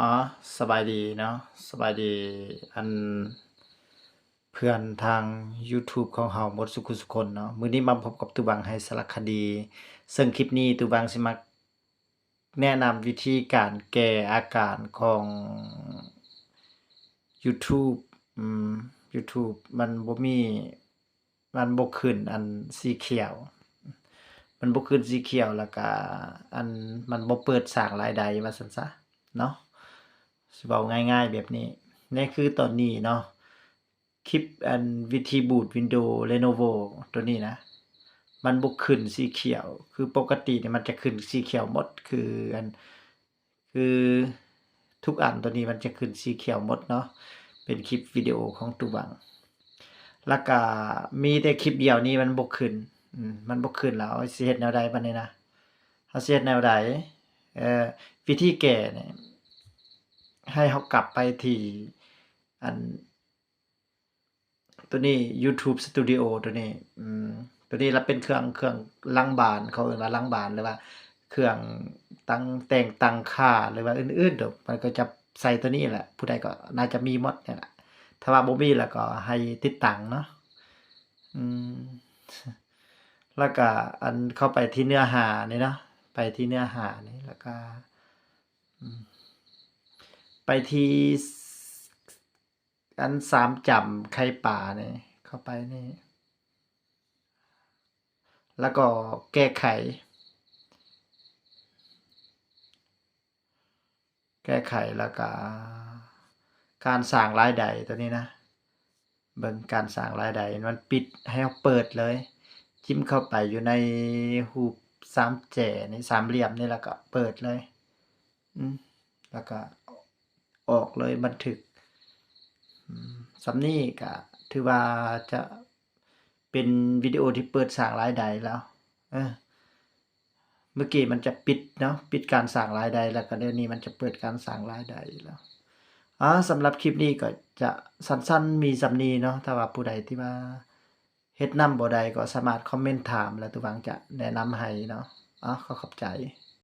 อ๋อสบายดีเนาะสบายดีอันเพื่อนทาง YouTube ของเฮาหมดสุขุสุคนเนาะมื้อนี้มาพบกับตุบังให้สารคดี ซึ่งคลิปนี้ตุบังสิมาแนะนำวิธีการแก้อาการของ YouTube อืม YouTube มันบ่มีมันบ่ขึ้นอันสีเขียว มันบ่ขึ้นสีเขียวแล้วก็อันมันบ่เปิดสร้างรายได้ว่าซั่นซะเนาะ สิเว้าง่ายๆแบบนี้นี่คือตอนนี้เนาะคลิปอันวิธีบูต Windows Lenovo ตัวนี้นะ มันบ่ขึ้นสีเขียว คือปกติเนี่ยมันจะขึ้นสีเขียวหมดคืออันคือทุกอันตัวนี้มันจะขึ้นสีเขียวหมดเนาะเป็นคลิปวิดีโอของตุบังแล้วก็มีแต่คลิปเดียวนี้มันบ่ขึ้นมันบ่ขึ้นแล้วสิเฮ็ดแนวใดบัดนี้นะเฮาสิเฮ็ดแนวใดเอ่อวิธีแก้นี่ย ให้เฮากลับไปที่อัน ตัวนี้ YouTube Studio ตัวนี้อืมตัวนี้ละเป็นเครื่องเครื่องล้างบานเขาเอิ้นว่าล้างบานหรือว่า เครื่องตั้งแต่งตั้งค่าหรือว่าอื่นๆดอกมันก็จะใส่ตัวนี้แหละ ผู้ใดก็น่าจะมีมดเนี่ยแหละถ้าว่าบ่มีแล้วก็ให้ติดตั้งเนาะอืมแล้วก็อันเข้าไปที่เนื้อหานี่เนาะไปที่เนื้อหานี่แล้วก็อืม ไปทีอันสามจำไข่ป่าเนี่ยเข้าไปนี่ แล้วก็แก้ไข แก้ไขแล้วก็การสร้างรายได้ตัวนี้นะเบิ่งการสร้างรายได้มันปิดให้เราเปิดเลย จิ้มเข้าไปอยู่ในรูปสามแจ่นี่สามเหลี่ยมนี่แล้วก็เปิดเลย อืมแล้วก็ ออกเลยบันทึกอืมส่ำนี้ก็ถือว่าจะเป็นวิดีโอที่เปิดสร้างรายได้แล้วเออเมื่อกี้มันจะปิดเนาะปิดการสร้างรายได้แล้วก็เดี๋ยวนี้มันจะเปิดการสร้างรายได้แล้วอ๋อสำหรับคลิปนี้ก็จะสั้นๆมีสำนีเนาะถ้าว่าผู้ใดที่ว่าเฮ็ดนำบ่ได้ก็สามารถคอมเมนต์ถาม แล้วตุบังจะแนะนำให้เนาะอ๋อขอขอบใจ